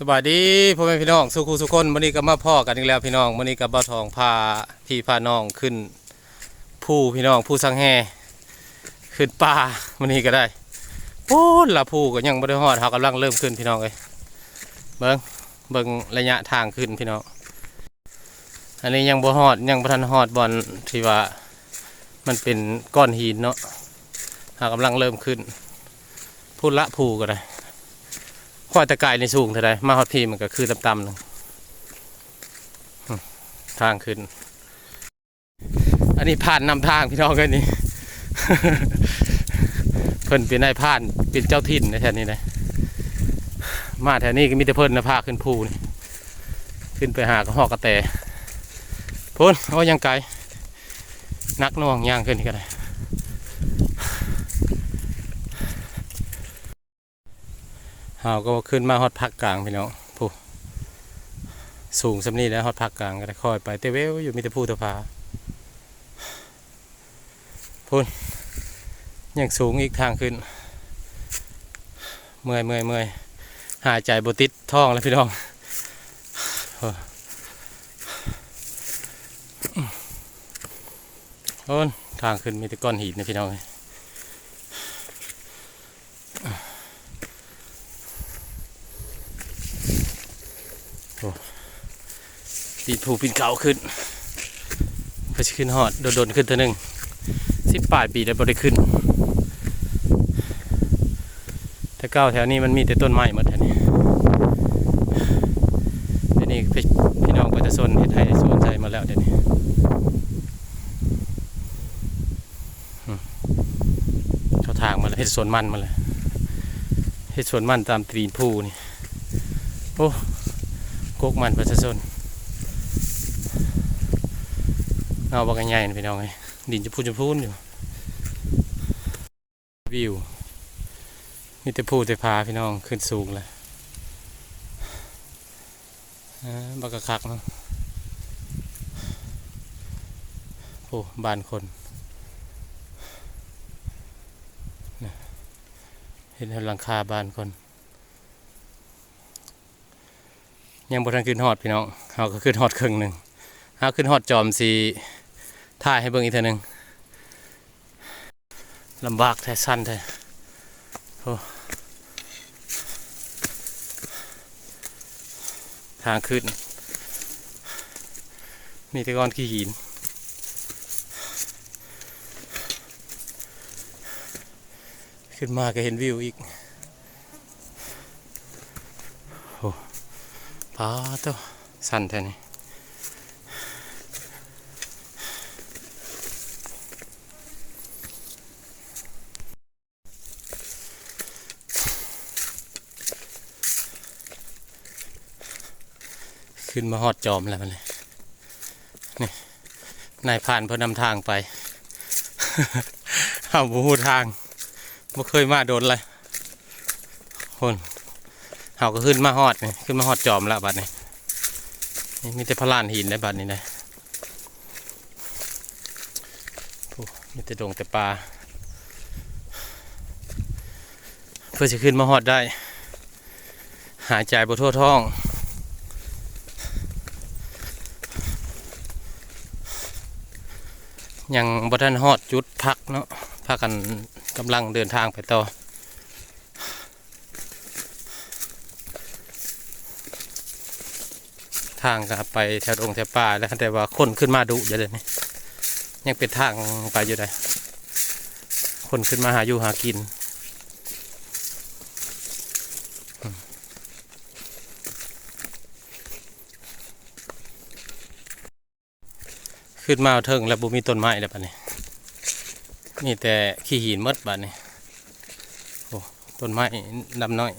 สวัสดีพ่อแม่พี่น้องสุขุสุคนวันนี้ก็มาพ่อกันอีกแล้วพี่น้องวันนี้กับบ่าวทองพาพี่พาน้องขึ้น ผู้พี่น้องผู้สังแหขึ้นป่าวันนี้ก็ได้โอ้ละผู้ก็ยังบ่ได้ฮอดเขากำลังเริ่มขึ้นพี่น้องเลยเบิ่งเบิ่งระยะทางขึ้นพี่น้องอันนี้ยังบ่ฮอดยังบ่ทันฮอดบอลที่ว่ามันเป็นก้อนหินเนาะหากำลังเริ่มขึ้นพูดละผู้ก็ได้ อยตะกายในสูงเท่าไรมาฮอดพีมันก็คือต่ำๆหนึงทางขึ้น อันนี้ผ่านนำทางพี่น้องกันนี่เพิ่นเป็นนายผ่านเป็นเจ้าถิ่นในแถวนี้เลยมาแถวนี้ก็มีแต่เพิ่นนะพาขึ้นภูนี่ขึ้นไปหากระหอกกระแตพุ่นโอ้ยังไกลนักน่วงย่างขึ้นนี่ก็ได้ เฮาก็ขึ้นมาฮอดภาคกลางพี่น้องผู้สูงสำนีแล้วฮอดภาคกลางก็ได้ค่อยไปเตเวลอยู่มีแต่ผู้ตะพาพุ่นยังสูงอีกทางขึ้น เมื่อยเมื่อยเมื่อยหายใจบติดท้องแล้วพี่น้องโอนทางขึ้นมีแต่ก้อนหินนะพี่น้องเอ้ย ปีนผูปีนเขาขึ้นเพื่อจะขึ้นหอดโดนๆขึ้นเท่านึงสิบปลายปีแล้บ่ได้ขึ้น แต่เก้าแถวนี้มันมีแต่ต้นไม้หมดแถวนี้เดี๋ยวนี้พี่พี่น้องประชาชนเฮ็ดให้สวนใจมาแล้วเดี๋ยวนี้เขาทางมาแล้วเฮ็ดสวนมันมาเลยเฮ็ดสวนมันตามตีนผู้นี่ โอ้กกมันประชาชน เอาบางใหญ่ๆนี่พี่น้องไงดินจะพูนจะพูนอยู่วิวมีแต่พูแต่พาพี่น้องขึ้นสูงเลยบักกะคักเนาะโอ้บ้านคนเห็นหลังคาบ้านคน ยังบ่ทันขึ้นฮอดพี่น้องเขาก็ขึ้นฮอดครึ่งหนึ่งหาขึ้นฮอดจอมสี ถ่ายให้เบิ่งอีกเทีนึงลำบากแท้สั้นแท้โอ้ทางขึ้น มีต่ก้อนขี้หิน ขึ้นมาก็เห็นวิวอีกโอ้ปาตัวสั้นแท้นี่ ขึ้นมาฮอดจอมแล้วมันเลยนี่นายผ่านเพื่อนำทางไป เอาบูฮูทางบ่เคยมาโดนเลยคนเขาก็ขึ้นมาฮอดนี่ขึ้นมาฮอดจอมแล้วบัดนี้นี่มีแต่พลานหินในบัดนี้นะโอ้มีแต่ดงแต่ปลาเพื่อจะขึ้นมาฮอดได้ หายใจบ่ทั่วท้อง ยังบ่ทันฮอดจุดพักเนาะพากันกำลังเดินทางไปต่อทางก็ไปแถวองแถวป่าแล้วแต่ว่าคนขึ้นมาดุอยู่เลยนี่ยังเป็นทางไปอยู่ได้คนขึ้นมาหาอยู่หากิน ขึ้นมาเอาเทิงแล้วบุมีต้นไม้แล้วปะนี่มีแต่ขี้หินมดบัดนี่โอ้ต้นไม้ดำน้อย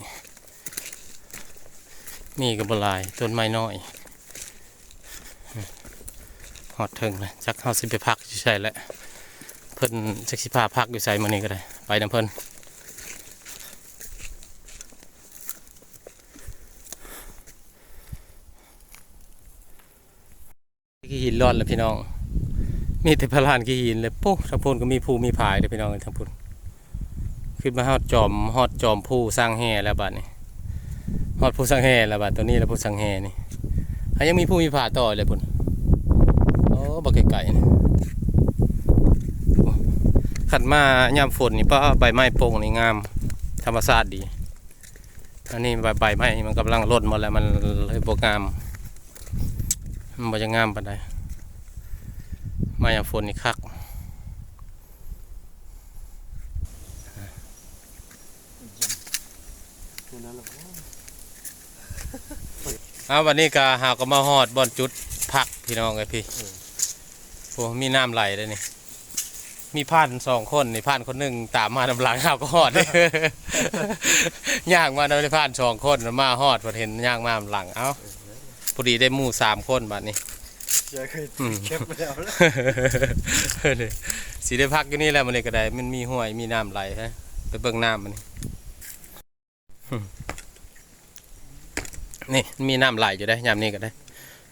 มีกับบลายต้นไม้น้อยหอดเทิงเลยจักเฮาสิไปพักอยู่ใส่แหละเพิ่นจักสิพาพักอยู่ใส่มื้อนี้ก็ได้ ไปนํเพิ่นขี้หินร้อนแล้วพี่น้อง มีแต่พลานขี้หินเลยปุ๊บทางพูนก็มีภูมีผายเด้พี่น้องทางพูนขึ้นมาฮอดจอมฮอดจอมผู้สร้างแห่แล้วบัดนี้ฮอดผู้สังแห่แล้วบัดตัวนี้แล้วผู้สังแห่นี่อะยังมีผู้มีผาต่อเลยพุ่นโอ้บ่ไกลๆนี่ขันมายามฝนนี่ป้าใบไม้โป่งนี่งาม ธรรมชาติดี อันนี้ใบใบไม้มันกำลังร่นหมดแล้วมันเลยบ่งามมันจะงามปานใด มายามฝนนี่คักเอาวันนี้ก็หาก็มาฮอดบอนจุดพักพี่น้องไอ้พี่โอ้มีน้ำไหลเลยนี่มีผ่านสองคนนี่ผ่านคนหนึ่งตามมาดำหลังหาก็ฮอดย่างมาโดยผ่านสองคนมาฮอดพอเห็นย่างมาดำหลังเอ้าพอดีได้หมู่สามคนบัดนี้ เจอเคยอืมเก็บไปแล้วนะนี่สีได้พักอยู่นี่แหละมันนี่ก็ได้ มันมีห้วยมีน้ำไหลฮะไปเบิ่งน้ำมันนี่หึนี่มีน้ำไหลอยู่ได้ยามนี้ก็ได้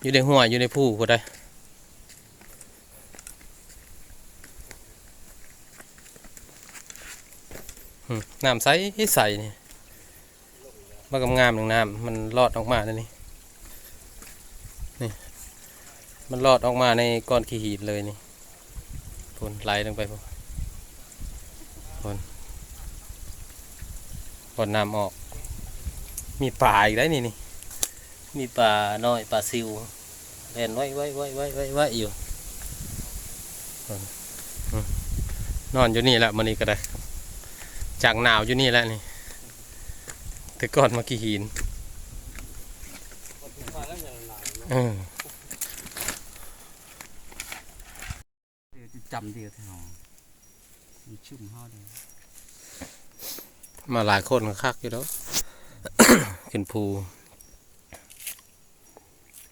อยู่ในห้วยอยู่ในผู้ก็ได้หึน้ำใสใสนี่มันก็งามหนึ่งน้ำมันรอดออกมาแล้วนี่นี่ มันรอดออกมาในก้อนขี้หินเลยนี่พนไหลลงไปพนพนพนน้ำออก มีปลาอีกได้นี่นี่ มีปลาน้อยปลาซิวเล่นไว้ไว้ไว้ไว้ไว้ไว้อยู่นอนอยู่นี่แหละมันนี่ก็ได้ จากหนาวอยู่นี่แหละนี่แต่ก่อนมาขี้หินเออ จำเดียวแถวมีชุ่มห่อเดียวมาหลายคนก็คักอยู่แล้วขึ้นภู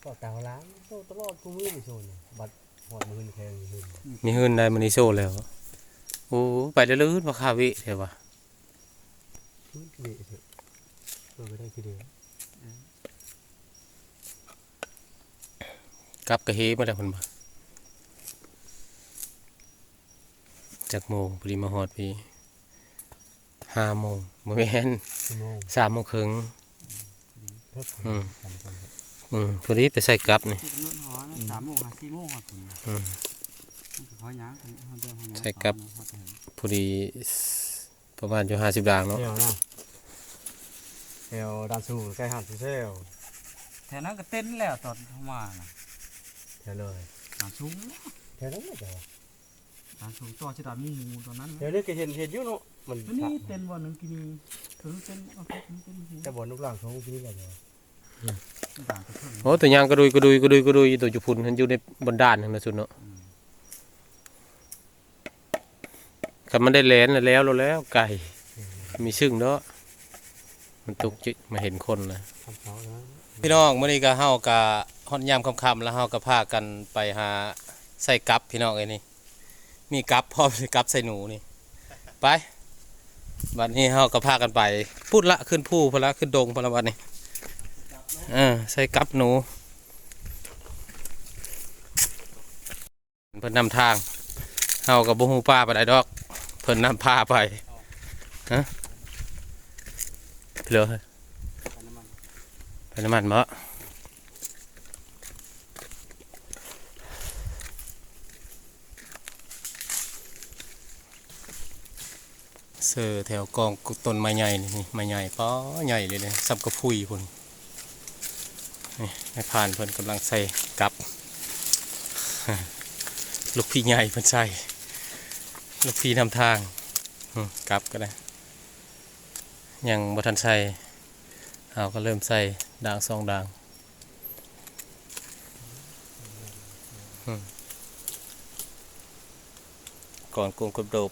ก็ตาวล้างโซ่ตลอดกูมือไม่โซนเนี่ยบัดหอดมือแพงมือมีหืนได้มันนี่โซแล้วโอ้ไปเรื่อยๆมาคาวิเถอะวะมือเดะเถอะเออไปได้คือเดียวกลับกระเฮมาแล้วคนบ่ จากโมงพอดีมาฮอดพี่ห้าโมงโมแมนชั่วโมงสามโมงครึ่งเพิ่มอืมสามคนครับอืมพอดีแต่ใส่กลับนี่ที่กำหนดหอนะสามโมงหาสี่โมงหอดถึงอืมมันก็พอยางกันหอดเดิมหอดยางใช่ครับหอดถึงพอดีประมาณอยู่ห้าสิบดางเนาะเอวนะเอวดันสูใกล้หันสูเซลแถวนั้นก็เต้นแล้วตอนเข้ามาน่ะแถวเลยตามสูงแถวนั้นไม่เจอ ตามสูงต่อชิดามูมูตอนนั้นแถวนี้ก็เห็นเห็นอยู่เนาะมันวันนี้เต้นวันหนึงกินถึงเต้นโอเคถึงเต้นแต่บนลูกหลังเขากินอะไรเนี่ยต่างกันเพิ่มโอ้ตัวยางกระดุยกระดุยกระดุยกระดุยตัวจุพุนมันอยู่ในบนด้านนั่นนะสุดเนาะคันมันได้แลนแล้วแล้วแล้วไก่มีซึ่งเนาะมันตกจิมาเห็นคนนะทำเขานะพี่น้องมื้อนี้ก็เฮาก็ฮอดยามค่ำๆแล้วเฮาก็พากันไปหาใส่กับพี่น้องเอ้ยนี่ มีกับพร้อมสิกับใส่หนูนี่ ไปบัดนี้เฮาก็พากันไป พูดละขึ้นภูพละขึ้นดงพละบัดนี้เออใส่กับหนูเพิ่นนำทางเฮาก็บ่ฮู้ป้าปานใดดอก เพิ่นนำพาไปฮะเหลือเป็นน้ำมันบ่ เสือแถวกองต้นไม้ใหญ่นี่ไม้ใหญ่ป้อใหญ่เลยเนี่ยสับกระพุยพุ่นนี่ไม่ผ่านเพิ่นกำลังใส่กลับ ลูกพี่ใหญ่เพิ่นใส่ลูกพี่นำทางกลับก็ได้ยังบ่ทันใส่เราก็เริ่มใส่ด่างสองด่างก่อนโกงกบโดบ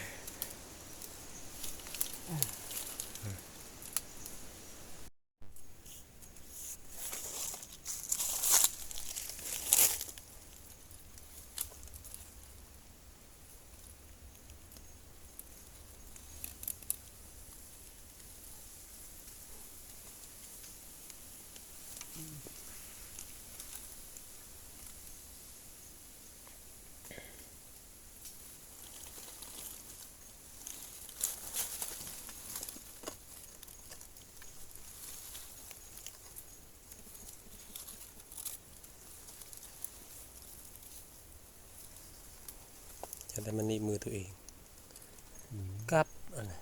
จะได้มันหนีบมือตัวเองอืมกับอันนั้น